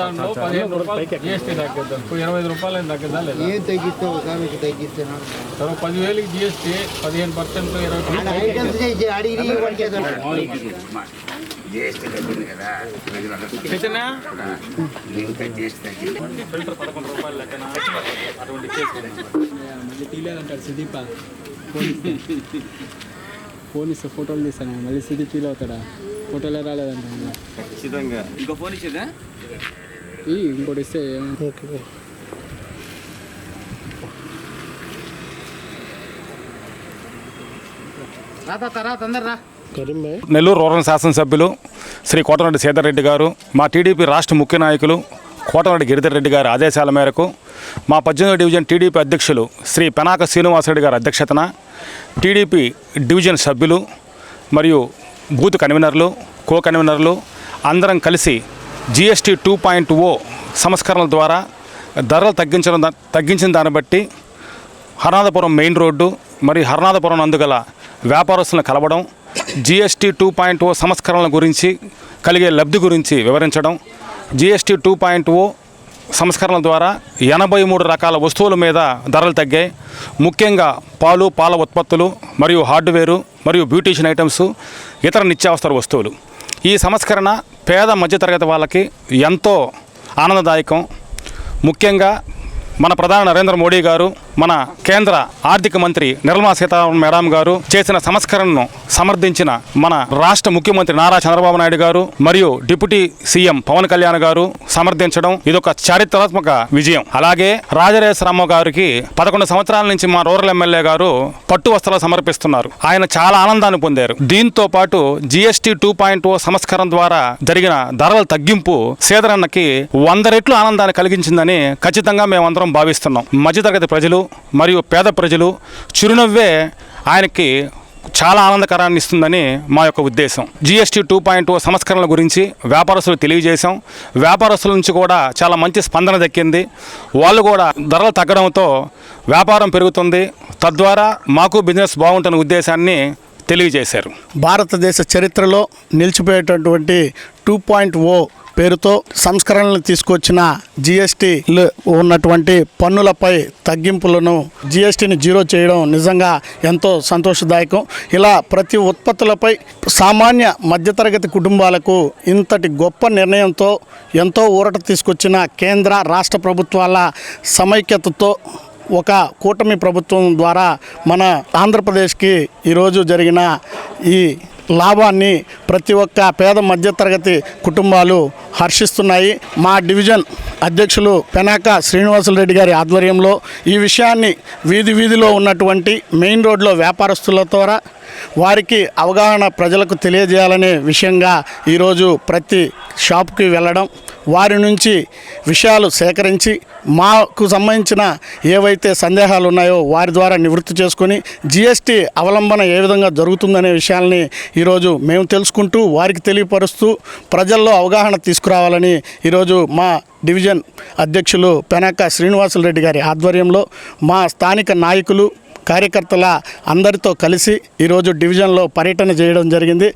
దాంట్లో పదిహేను రూపాయలు జిఎస్టీ తగ్గిద్దాం. ఇప్పుడు ఇరవై ఐదు రూపాయలు తగ్గిద్దా లేదా? ఏం తగ్గిస్తావు? స్వామికి తగ్గిస్తున్నాను సరే పదివేలకి జిఎస్టీ పదిహేను పర్సెంట్ ఇరవై ఫిల్టర్ పదకొండు రూపాయలు లెక్కన? అటువంటి సుదీప. ఫోన్ ఇస్తే ఫోటోలు తీస్తాను. మళ్ళీ సుదీప్ ఫీల్ అవుతాడా? ఫోటోలే రాలేదంట ఖచ్చితంగా. ఇంకో ఫోన్ ఇచ్చేదా? ఈ ఇంకోటి ఇస్తే రా నెల్లూరు రూరల్ శాసనసభ్యులు శ్రీ కోటరెడ్డి సీతారెడ్డి గారు మా టీడీపీ రాష్ట్ర ముఖ్య నాయకులు కోటరెడ్డి గిరిధర్ రెడ్డి గారి ఆదేశాల మేరకు మా పద్దెనిమిది డివిజన్ టీడీపీ అధ్యక్షులు శ్రీ పెనాక శ్రీనివాసరెడ్డి గారి అధ్యక్షతన టీడీపీ డివిజన్ సభ్యులు మరియు బూత్ కన్వీనర్లు కో కన్వీనర్లు అందరం కలిసి జిఎస్టీ టూ పాయింట్ ఓ సంస్కరణల ద్వారా ధరలు తగ్గించడం తగ్గించిన దాన్ని బట్టి హర్నాథపురం మెయిన్ రోడ్డు మరియు హర్నాథపురం నందుగల వ్యాపారస్తులను కలవడం జిఎస్టీ టూ పాయింట్ ఓ సంస్కరణల గురించి కలిగే లబ్ధి గురించి వివరించడం జిఎస్టీ టూ పాయింట్ ఓ సంస్కరణల ద్వారా ఎనభై మూడు రకాల వస్తువుల మీద ధరలు తగ్గాయి. ముఖ్యంగా పాలు పాల ఉత్పత్తులు మరియు హార్డ్వేరు మరియు బ్యూటీషియన్ ఐటమ్స్ ఇతర నిత్యావసర వస్తువులు. ఈ సంస్కరణ పేద మధ్యతరగతి వాళ్ళకి ఎంతో ఆనందదాయకం. ముఖ్యంగా మన ప్రధాని నరేంద్ర మోడీ గారు మన కేంద్ర ఆర్థిక మంత్రి నిర్మలా సీతారామన్ మేడం గారు చేసిన సంస్కరణను సమర్థించిన మన రాష్ట్ర ముఖ్యమంత్రి నారా చంద్రబాబు నాయుడు గారు మరియు డిప్యూటీ సీఎం పవన్ కళ్యాణ్ గారు సమర్థించడం ఇదొక చారిత్రాత్మక విజయం. అలాగే రాజరేశ్వరమ్మ గారికి పదకొండు సంవత్సరాల నుంచి మా రూరల్ ఎమ్మెల్యే గారు పట్టు వస్త్రాలు సమర్పిస్తున్నారు. ఆయన చాలా ఆనందాన్ని పొందారు. దీంతో పాటు జిఎస్టీ టూ పాయింట్ ఓ సంస్కరణ ద్వారా జరిగిన ధరల తగ్గింపు సేదరన్నకి వంద రెట్లు ఆనందాన్ని కలిగించిందని ఖచ్చితంగా మేమందరం భావిస్తున్నాం. మధ్యతరగతి ప్రజలు మరియు పేద ప్రజలు చిరునవ్వే ఆయనకి చాలా ఆనందకరాన్ని ఇస్తుందని మా యొక్క ఉద్దేశం. జిఎస్టీ టూ పాయింట్ ఓ సంస్కరణల గురించి వ్యాపారస్తులు తెలియజేశాం. వ్యాపారస్తుల నుంచి కూడా చాలా మంచి స్పందన దక్కింది. వాళ్ళు కూడా ధరలు తగ్గడంతో వ్యాపారం పెరుగుతుంది. తద్వారా మాకు బిజినెస్ బాగుంటున్న ఉద్దేశాన్ని తెలియజేశారు. భారతదేశ చరిత్రలో నిలిచిపోయేటటువంటి టూ పాయింట్ ఓ పేరుతో సంస్కరణలు తీసుకొచ్చిన జిఎస్టీలు ఉన్నటువంటి పన్నులపై తగ్గింపులను జిఎస్టీని జీరో చేయడం నిజంగా ఎంతో సంతోషదాయకం. ఇలా ప్రతి ఉత్పత్తులపై సామాన్య మధ్యతరగతి కుటుంబాలకు ఇంతటి గొప్ప నిర్ణయంతో ఎంతో ఊరట తీసుకొచ్చిన కేంద్ర రాష్ట్ర ప్రభుత్వాల సమైక్యతతో ఒక కూటమి ప్రభుత్వం ద్వారా మన ఆంధ్రప్రదేశ్కి ఈరోజు జరిగిన ఈ లాభాన్ని ప్రతి ఒక్క పేద మధ్యతరగతి కుటుంబాలు హర్షిస్తున్నాయి. మా డివిజన్ అధ్యక్షులు పెనాక శ్రీనివాసులరెడ్డి గారి ఆధ్వర్యంలో ఈ విషయాన్ని వీధి వీధిలో ఉన్నటువంటి మెయిన్ రోడ్లో వ్యాపారస్తుల ద్వారా వారికి అవగాహన ప్రజలకు తెలియజేయాలనే విషయంగా ఈరోజు ప్రతి షాప్కి వెళ్ళడం వారి నుంచి విషయాలు సేకరించి మాకు సంబంధించిన ఏవైతే సందేహాలు ఉన్నాయో వారి ద్వారా నివృత్తి చేసుకొని జిఎస్టీ అవలంబన ఏ విధంగా జరుగుతుందనే విషయాల్ని ఈరోజు మేము తెలుసుకుంటూ వారికి తెలియపరుస్తూ ప్రజల్లో అవగాహన తీసుకురావాలని ఈరోజు మా డివిజన్ అధ్యక్షులు పెనాక శ్రీనివాసులరెడ్డి గారి ఆధ్వర్యంలో మా స్థానిక నాయకులు కార్యకర్తల అందరితో కలిసి ఈరోజు డివిజన్లో పర్యటన చేయడం జరిగింది.